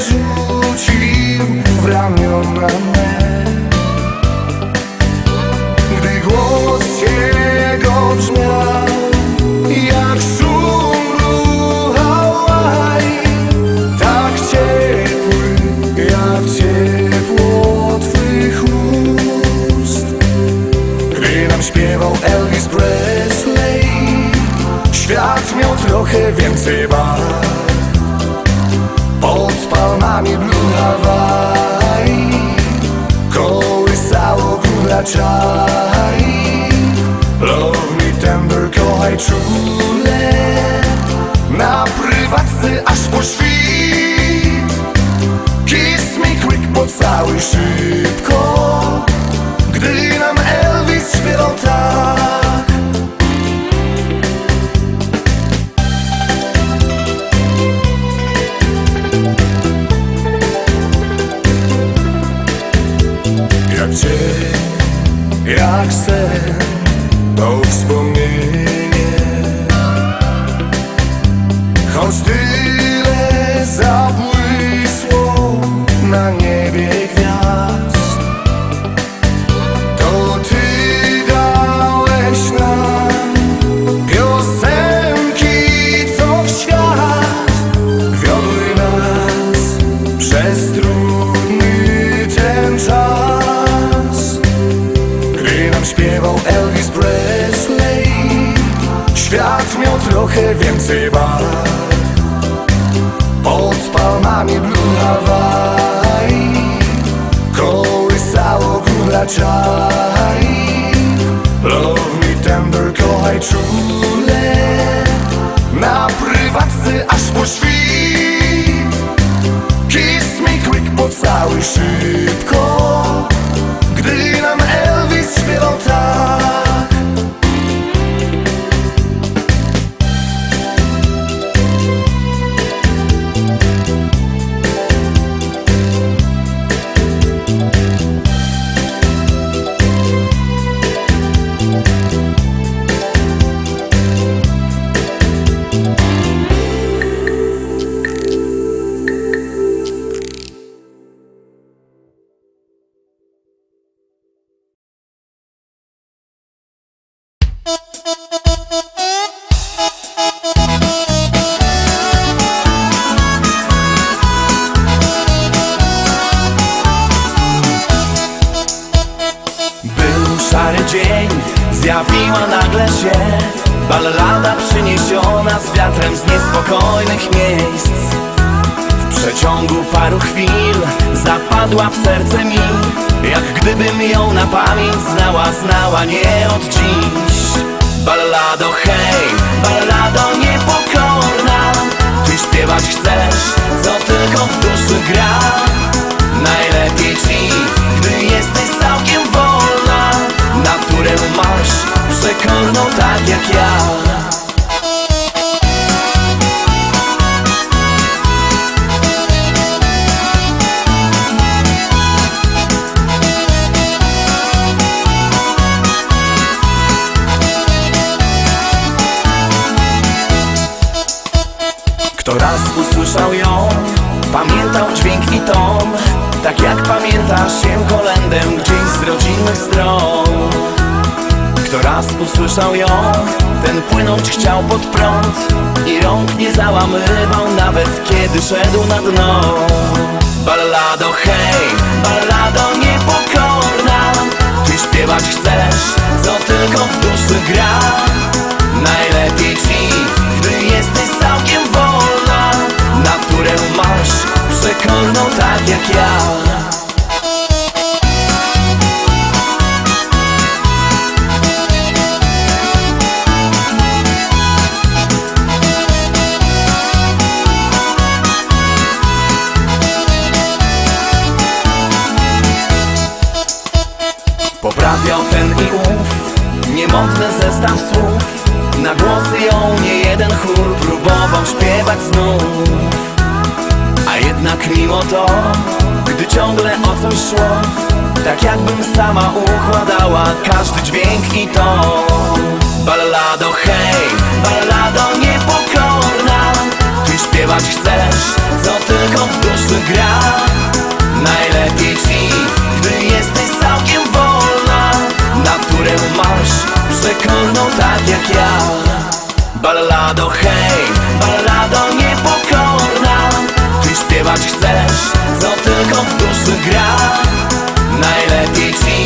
rzucił w ramiona me. Gdy głos jego brzmiał jak szum Hawaii Tak ciepły jak ciepło twych ust. Gdy nam śpiewał Elvis Presley Świat miał trochę więcej barw palmami Blue Hawaii. Kołysało góra czai. Love me tender, kochaj czule. Na prywatce aż po świt. Kiss me quick, pocałuj szybko śpiewał Elvis Presley. Świat miał trochę więcej barw Pod palmami Blue Hawaii. Kołysało góra czai Love me tender, kochaj czule. Na prywatce aż po świt. Kiss me quick, pocałuj szybko zjawiła nagle się Ballada przyniesiona z wiatrem z niespokojnych miejsc. W przeciągu paru chwil zapadła w serce mi Jak gdybym ją na pamięć znała, znała nie od dziś. Ballado hej, ballado niepokorna Ty śpiewać chcesz, co tylko w duszy gra tak jak ja. Kto raz usłyszał ją, pamiętał dźwięk i ton. Tak jak pamiętasz się kolędę gdzieś z rodzinnych stron Kto raz usłyszał ją, ten płynąć chciał pod prąd I rąk nie załamywał nawet kiedy szedł na dno. Ballado hej, ballado niepokorna Ty śpiewać chcesz, co tylko w duszy gra. Najlepiej Poprawiał ten i ów Niemodny zestaw słów. Na głosy ją nie jeden chór Próbował śpiewać znów. A jednak mimo to Gdy ciągle o coś szło Tak jakbym sama układała Każdy dźwięk i to. Ballado hej Ballado niepokorna. Ty śpiewać chcesz Co tylko w duszy gra. Najlepiej kochną tak jak ja. Ballado, hej, ballado niepokorna. Ty śpiewać chcesz, co tylko w duszy gra. Najlepiej ci